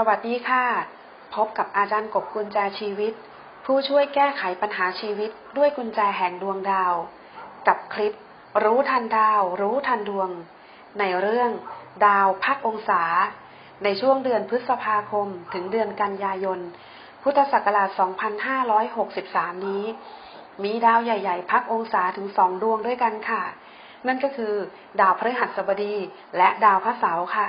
สวัสดีค่ะ พบกับอาจารย์กบกุญแจชีวิต ผู้ช่วยแก้ไขปัญหาชีวิตด้วยกุญแจแห่งดวงดาว กับคลิป รู้ทันดาว รู้ทันดวง ในเรื่อง ดาวพักองศา ในช่วงเดือนพฤษภาคมถึงเดือนกันยายน พุทธศักราช 2563 นี้ มีดาวใหญ่ ๆ พักองศาถึงสองดวงด้วยกันค่ะ นั่นก็คือ ดาวพฤหัสบดีและดาวพระเสาร์ค่ะ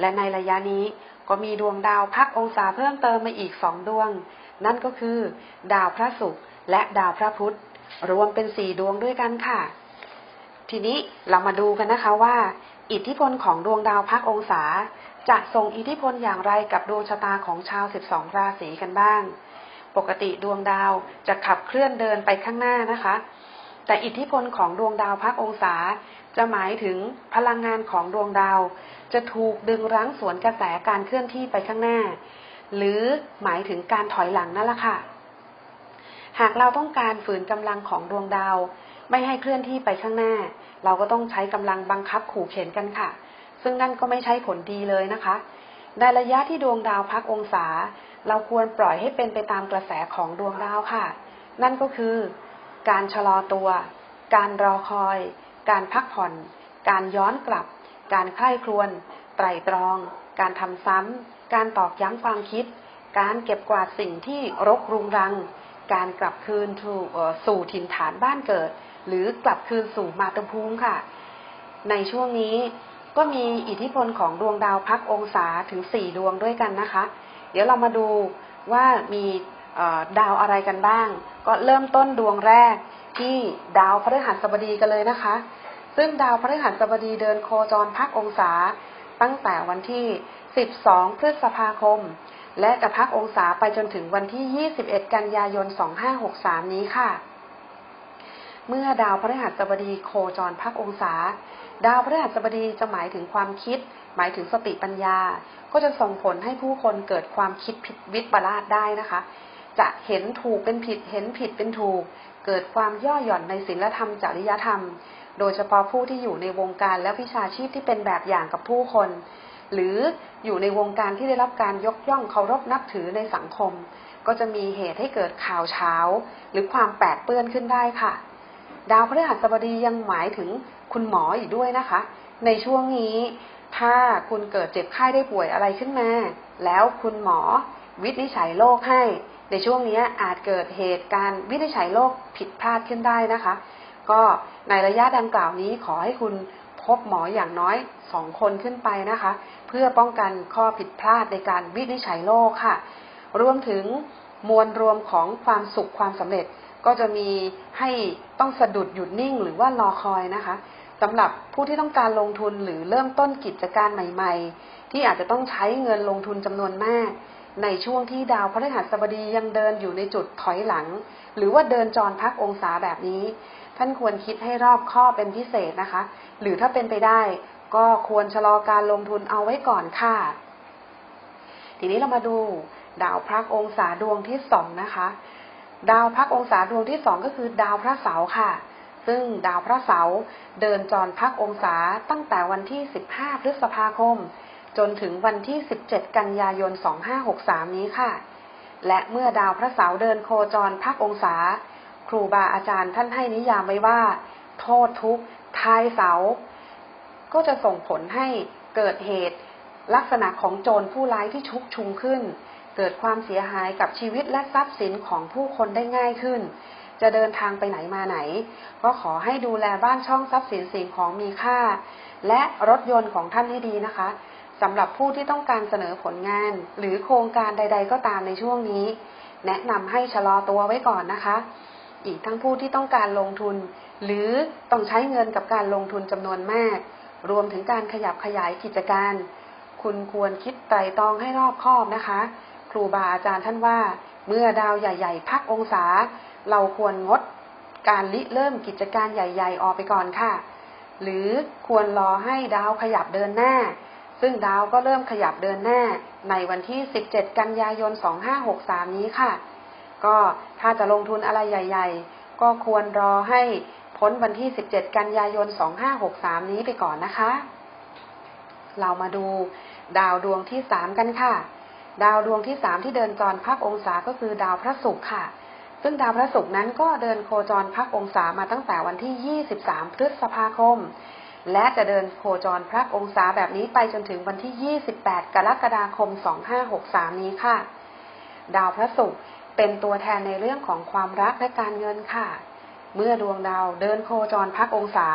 และในระยะนี้ ก็มีดวงดาวพักองศาเพิ่มเติมมาอีกสองดวง นั่นก็คือ ดาวพระศุกร์และดาวพระพุธ รวมเป็นสี่ดวงด้วยกันค่ะ ทีนี้เรามาดูกันนะคะว่า อิทธิพลของดวงดาวพักองศา จะส่งอิทธิพลอย่างไรกับดวงชะตาของชาว 12 ราศีกันบ้าง ปกติดวงดาวจะขับเคลื่อนเดินไปข้างหน้านะคะ แต่อิทธิพลของดวงดาวพักองศาจะหมายถึงพลังงานของดวงดาว จะถูกดึงรั้งสวนกระแสการเคลื่อนที่ไปข้างหน้า หรือหมายถึงการถอยหลังนั่นแหละค่ะ หากเราต้องการฝืนกำลังของดวงดาว ไม่ให้เคลื่อนที่ไปข้างหน้า เราก็ต้องใช้กำลังบังคับขู่เข็นกันค่ะ ซึ่งนั่นก็ไม่ใช่ผลดีเลยนะคะในระยะที่ดวงดาวพักองศา เราควรปล่อยให้เป็นไปตามกระแสของดวงดาวค่ะ นั่นก็คือ การชะลอตัว การรอคอย การพักผ่อน การย้อนกลับ การใคร่ครวญไตรตรอง การทำซ้ำ การตอกย้ำความคิด การเก็บกวาดสิ่งที่รกรุงรัง การกลับคืนสู่ถิ่นฐานบ้านเกิด หรือกลับคืนสู่มาตุภูมิค่ะ ในช่วงนี้ก็มีอิทธิพลของดวงดาวพักองศาถึงสี่ดวงด้วยกันนะคะ เดี๋ยวเรามาดูว่ามีดาวอะไรกันบ้าง ก็เริ่มต้นดวงแรกที่ดาวพฤหัสบดีกันเลยนะคะ ซึ่งดาวพฤหัสบดีเดินโคจรพักองศา ตั้งแต่วันที่ 12 พฤษภาคม และจะพักองศาไปจนถึงวันที่ 21 กันยายน 2563 นี้ค่ะ เมื่อดาวพฤหัสบดีโคจรพักองศา ดาวพฤหัสบดีจะหมายถึงความคิด หมายถึงสติปัญญา ก็จะส่งผลให้ผู้คนเกิดความคิดผิดวิปลาสได้นะคะจะเห็นถูกเป็นผิด เห็นผิดเป็นถูก เกิดความย่อหย่อนในศีลธรรมจริยธรรม โดยเฉพาะผู้ที่อยู่ในวงการและวิชาชีพที่เป็นแบบอย่างกับผู้คน หรืออยู่ในวงการที่ได้รับการยกย่องเคารพนับถือในสังคม ก็จะมีเหตุให้เกิดข่าวเช้า หรือความแปดเปื้อนขึ้นได้ค่ะ ดาวพฤหัสบดียังหมายถึงคุณหมออีกด้วยนะคะ ในช่วงนี้ถ้าคุณเกิดเจ็บไข้ได้ป่วยอะไรขึ้นมา แล้วคุณหมอวินิจฉัยโรคให้ ในช่วงนี้อาจเกิดเหตุการณ์วินิจฉัยโรคผิดพลาดขึ้นได้นะคะ ก็ในระยะดังกล่าวนี้ขอให้คุณพบหมออย่างน้อยสองคนขึ้นไปนะคะ เพื่อป้องกันข้อผิดพลาดในการวินิจฉัยโรคค่ะ รวมถึงมวลรวมของความสุขความสำเร็จก็จะมีให้ต้องสะดุดหยุดนิ่งหรือว่ารอคอยนะคะสำหรับผู้ที่ต้องการลงทุนหรือเริ่มต้นกิจการใหม่ ๆ ที่อาจจะต้องใช้เงินลงทุนจำนวนมาก ในช่วงที่ดาวพฤหัสบดียังเดินอยู่ในจุดถอยหลัง หรือว่าเดินจรพักองศาแบบนี้ ท่านควรคิดให้รอบข้อเป็นพิเศษนะคะ หรือถ้าเป็นไปได้ ก็ควรชะลอการลงทุนเอาไว้ก่อนค่ะ ทีนี้เรามาดูดาวพักองศาดวงที่สองนะคะ ดาวพักองศาดวงที่สองก็คือดาวพระเสาร์ค่ะ ซึ่งดาวพระเสาร์เดินจรพักองศาตั้งแต่วันที่ 15 พฤษภาคม จนถึงวันที่ 17 กันยายน 2563 นี้ค่ะ และเมื่อดาวพระเสาร์เดินโคจรพักองศา ครูบาอาจารย์ท่านให้นิยามไว้ว่า โทษทุกข์ทายเสา ก็จะส่งผลให้เกิดเหตุ ลักษณะของโจรผู้ร้ายที่ชุกชุมขึ้น เกิดความเสียหายกับชีวิตและทรัพย์สินของผู้คนได้ง่ายขึ้น จะเดินทางไปไหนมาไหน ก็ขอให้ดูแลบ้านช่องทรัพย์สินสิ่งของมีค่า และรถยนต์ของท่านให้ดีนะคะ สำหรับผู้ที่ต้องการเสนอผลงาน หรือโครงการใด ๆ ก็ตามในช่วงนี้ แนะนำให้ชะลอตัวไว้ก่อนนะคะ อีกทั้งผู้ที่ต้องการลงทุน หรือต้องใช้เงินกับการลงทุนจำนวนมาก รวมถึงการขยับขยายกิจการ คุณควรคิดไตรตรองให้รอบคอบนะคะ ครูบาอาจารย์ท่านว่า เมื่อดาวใหญ่ ๆ พักองศา เราควรงดการลิเริ่มกิจการใหญ่ ๆ ออกไปก่อนค่ะ หรือควรรอให้ดาวขยับเดินหน้า ซึ่งดาวก็เริ่มขยับเดินหน้าในวันที่ 17 กันยายน 2563 นี้ค่ะ ก็ถ้าจะลงทุนอะไรใหญ่ ๆ ก็ควรรอให้พ้นวันที่ 17 กันยายน 2563 นี้ไปก่อนนะคะ เรามาดูดาวดวงที่ 3 กันค่ะ ดาวดวงที่สามที่เดินจรพักองศาก็คือดาวพระศุกร์ค่ะ ซึ่งดาวพระศุกร์นั้นก็เดินโคจรพักองศามาตั้งแต่วันที่ 23 พฤษภาคม และจะเดินโคจรพักองศาแบบนี้ไปจนถึงวันที่ 28 กรกฎาคม 2563 นี้ค่ะ ดาวพระศุกร์เป็นตัวแทนในเรื่องของความรักและการเงินค่ะ เมื่อดวงดาวเดินโคจรพักองศา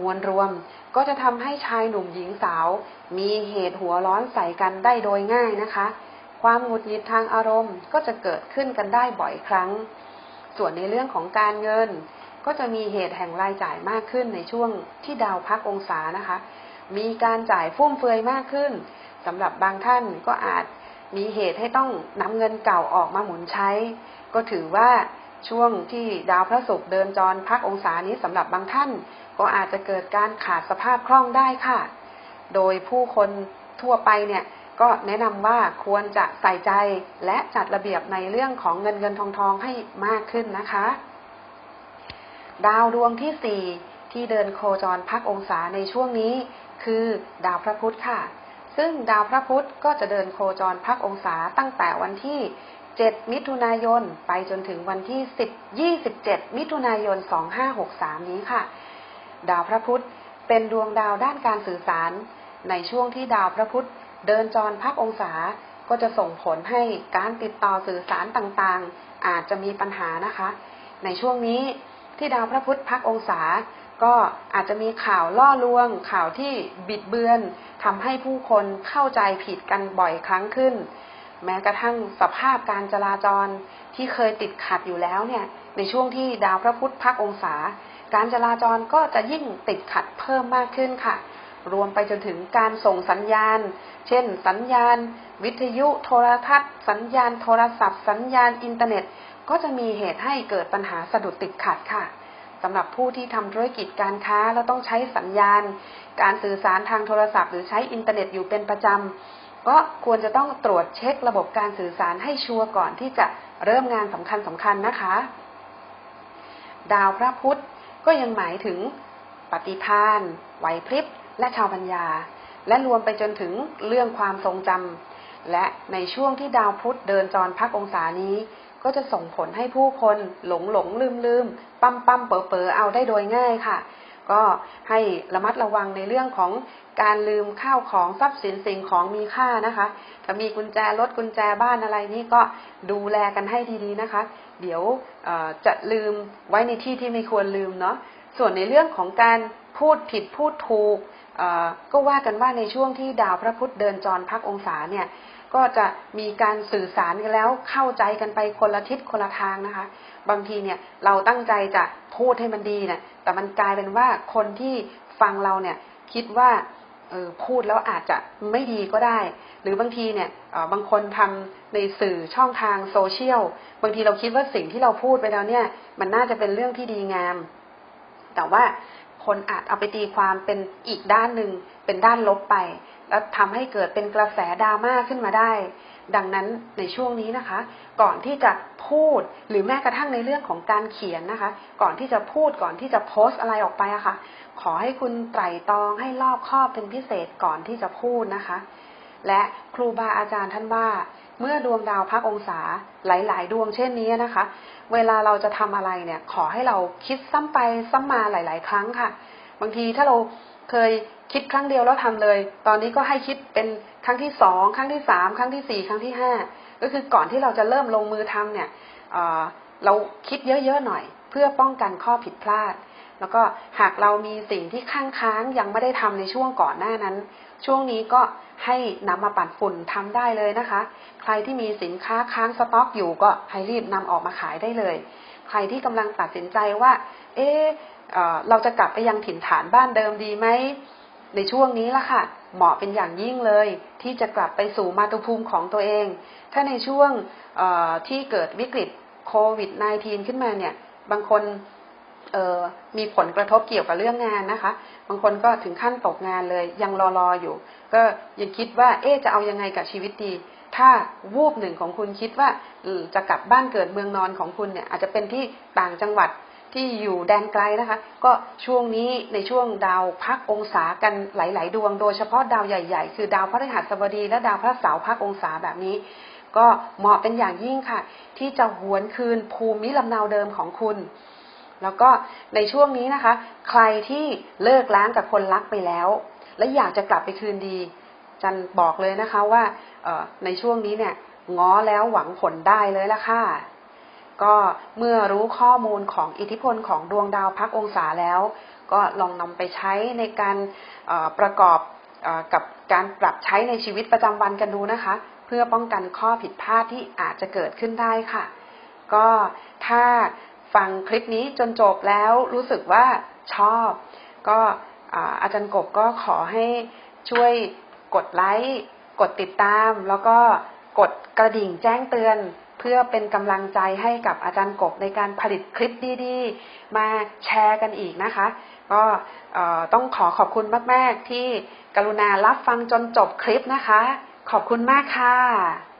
มวลรวมก็จะทำให้ชายหนุ่มหญิงสาว มีเหตุหัวร้อนใส่กันได้โดยง่ายนะคะ ความหงุดหงิดทางอารมณ์ก็จะเกิดขึ้นกันได้บ่อยครั้ง ส่วนในเรื่องของการเงิน ก็จะมีเหตุแห่งรายจ่ายมากขึ้นในช่วงที่ดาวพักองศานะคะ มีการจ่ายฟุ่มเฟือยมากขึ้นสำหรับบางท่านก็อาจมีเหตุให้ต้องนำเงินเก่าออกมาหมุนใช้ ก็ถือว่าช่วงที่ดาวพระศุกร์เดินจรพักองศานี้สำหรับบางท่าน ก็อาจจะเกิดการขาดสภาพคล่องได้ค่ะ โดยผู้คนทั่วไปเนี่ยก็แนะนำว่าควรจะใส่ใจและจัดระเบียบในเรื่องของเงินเงินทองทองให้มากขึ้นนะคะ ดาวดวงที่สี่ที่เดินโคจรพักองศาในช่วงนี้ คือดาวพระพุธค่ะ ซึ่งดาวพระพุธก็จะเดินโคจรพักองศาตั้งแต่วันที่ 7 มิถุนายน ไปจนถึงวันที่ 10 27 มิถุนายน 2563 นี้ค่ะ ดาวพระพุธเป็นดวงดาวด้านการสื่อสาร ในช่วงที่ดาวพระพุธเดินจรพักองศาก็จะส่งผลให้การติดต่อสื่อสารต่างๆ อาจจะมีปัญหานะคะ ในช่วงนี้ ที่ดาวพระพุธพักองศา ก็อาจจะมีข่าวล่อลวง ข่าวที่บิดเบือนทำให้ผู้คนเข้าใจผิดกันบ่อยครั้งขึ้น แม้กระทั่งสภาพการจราจรที่เคยติดขัดอยู่แล้วเนี่ย ในช่วงที่ดาวพระพุธพักองศา การจราจรก็จะยิ่งติดขัดเพิ่มมากขึ้นค่ะ รวมไปจนถึงการส่งสัญญาณ เช่น สัญญาณ วิทยุโทรทัศน์ สัญญาณโทรศัพท์ สัญญาณอินเทอร์เน็ต ก็จะมีเหตุให้เกิดปัญหาสะดุดติดขัดค่ะสำหรับผู้ที่ทำธุรกิจการค้าแล้วต้องใช้สัญญาณ การสื่อสารทางโทรศัพท์ หรือใช้อินเทอร์เน็ตอยู่เป็นประจำก็ควรจะต้องตรวจเช็คระบบการสื่อสารให้ชัวร์ก่อนที่จะเริ่มงานสำคัญสำคัญนะคะ ดาวพระพุธก็ยังหมายถึงปฏิภาณไหวพริบ และชาวปัญญา และรวมไปจนถึงเรื่องความทรงจำและในช่วงที่ดาวพุธเดินจรพักองศานี้ ก็จะส่งผลให้ผู้คนหลงหลงลืมลืมปั๊มปั๊มเป๋อเป๋อเอาได้โดยง่ายค่ะ ก็ให้ระมัดระวังในเรื่องของการลืมข้าวของทรัพย์สินสิ่งของมีค่านะคะ ถ้ามีกุญแจรถกุญแจบ้านอะไรนี่ก็ดูแลกันให้ดีๆนะคะ เดี๋ยวจะลืมไว้ในที่ที่ไม่ควรลืมเนาะส่วนในเรื่องของการพูดผิดพูดถูก ก็ว่ากันว่าในช่วงที่ดาวพระพุธเดินจรพักองศาเนี่ยก็จะมีการสื่อสารกันแล้วเข้าใจกันไปคนละทิศคนละทางนะคะ บางทีเนี่ยเราตั้งใจจะพูดให้มันดีเนี่ยแต่มันกลายเป็นว่าคนที่ฟังเราเนี่ยคิดว่าเออพูดแล้วอาจจะไม่ดีก็ได้ หรือบางทีเนี่ยบางคนทำในสื่อช่องทางโซเชียลบางทีเราคิดว่าสิ่งที่เราพูดไปแล้วเนี่ย มันน่าจะเป็นเรื่องที่ดีงาม แต่ว่า คนอาจเอาไปตีความเป็นอีกด้านหนึ่งเป็นด้านลบไป แล้วทำให้เกิดเป็นกระแสดราม่าขึ้นมาได้ ดังนั้นในช่วงนี้นะคะ ก่อนที่จะพูดหรือแม้กระทั่งในเรื่องของการเขียนนะคะ ก่อนที่จะพูดก่อนที่จะโพสต์อะไรออกไปอะคะ่ะ ขอให้คุณไตร่ตรองให้รอบคอบเป็นพิเศษก่อนที่จะพูดนะคะ และครูบาอาจารย์ท่านว่า เมื่อดวงดาวพักองศาหลาย ๆ ดวงเช่นนี้นะคะ เวลาเราจะทำอะไรเนี่ย ขอให้เราคิดซ้ำไปซ้ำมาหลาย ๆ ครั้งค่ะ บางทีถ้าเราเคยคิดครั้งเดียวแล้วทำเลย ตอนนี้ก็ให้คิดเป็นครั้งที่สองครั้งที่สามครั้งที่สี่ครั้งที่ห้าก็คือก่อนที่เราจะเริ่มลงมือทำเนี่ยเราคิดเยอะ ๆ หน่อย เพื่อป้องกันข้อผิดพลาด แล้วก็หากเรามีสิ่งที่ค้างค้างยังไม่ได้ทำในช่วงก่อนหน้านั้น ช่วงนี้ก็ให้นำมาปัดฝุ่นทำได้เลยนะคะ ใครที่มีสินค้าค้างสต็อกอยู่ก็ให้รีบนำออกมาขายได้เลย ใครที่กำลังตัดสินใจว่า เอ๊เราจะกลับไปยังถิ่นฐานบ้านเดิมดีไหมในช่วงนี้ละค่ะ เหมาะเป็นอย่างยิ่งเลย ที่จะกลับไปสู่มาตุภูมิของตัวเอง ถ้าในช่วงที่เกิดวิกฤตโควิด -19 ขึ้นมาเนี่ย บางคน มีผลกระทบเกี่ยวกับเรื่องงานนะคะ บางคนก็ถึงขั้นตกงานเลย ยังรอรออยู่ ก็ยังคิดว่า เอ๊จะเอายังไงกับชีวิตดี ถ้าวูบหนึ่งของคุณคิดว่าจะกลับบ้านเกิดเมืองนอนของคุณเนี่ยอาจจะเป็นที่ต่างจังหวัดที่อยู่แดนไกลนะคะ ก็ช่วงนี้ในช่วงดาวพักองศากันหลาย ๆ ดวง โดยเฉพาะดาวใหญ่ ๆ คือดาวพฤหัสบดี และดาวพระเสาร์พักองศาแบบนี้ ก็เหมาะเป็นอย่างยิ่งค่ะ ที่จะหวนคืนภูมิลำเนาเดิมของคุณ แล้วก็ในช่วงนี้นะคะ ใครที่เลิกล้างกับคนรักไปแล้ว และอยากจะกลับไปคืนดี จันบอกเลยนะคะว่าในช่วงนี้เนี่ยง้อแล้วหวังผลได้เลยละค่ะ ก็เมื่อรู้ข้อมูลของอิทธิพลของดวงดาวพักองศาแล้ว ก็ลองนำไปใช้ในการประกอบอกับการปรับใช้ในชีวิตประจำวันกันดูนะคะ เพื่อป้องกันข้อผิดพลาดที่อาจจะเกิดขึ้นได้ค่ะ ก็ถ้า ฟังคลิปนี้จนจบแล้วรู้สึกว่าชอบ ก็อาจารย์กบก็ขอให้ช่วยกดไลค์กดติดตาม แล้วก็กดกระดิ่งแจ้งเตือน เพื่อเป็นกำลังใจให้กับอาจารย์กบในการผลิตคลิปดีๆ มาแชร์กันอีกนะคะ ก็ต้องขอขอบคุณมาก ๆ ที่กรุณารับฟังจนจบคลิปนะคะ ขอบคุณมากค่ะ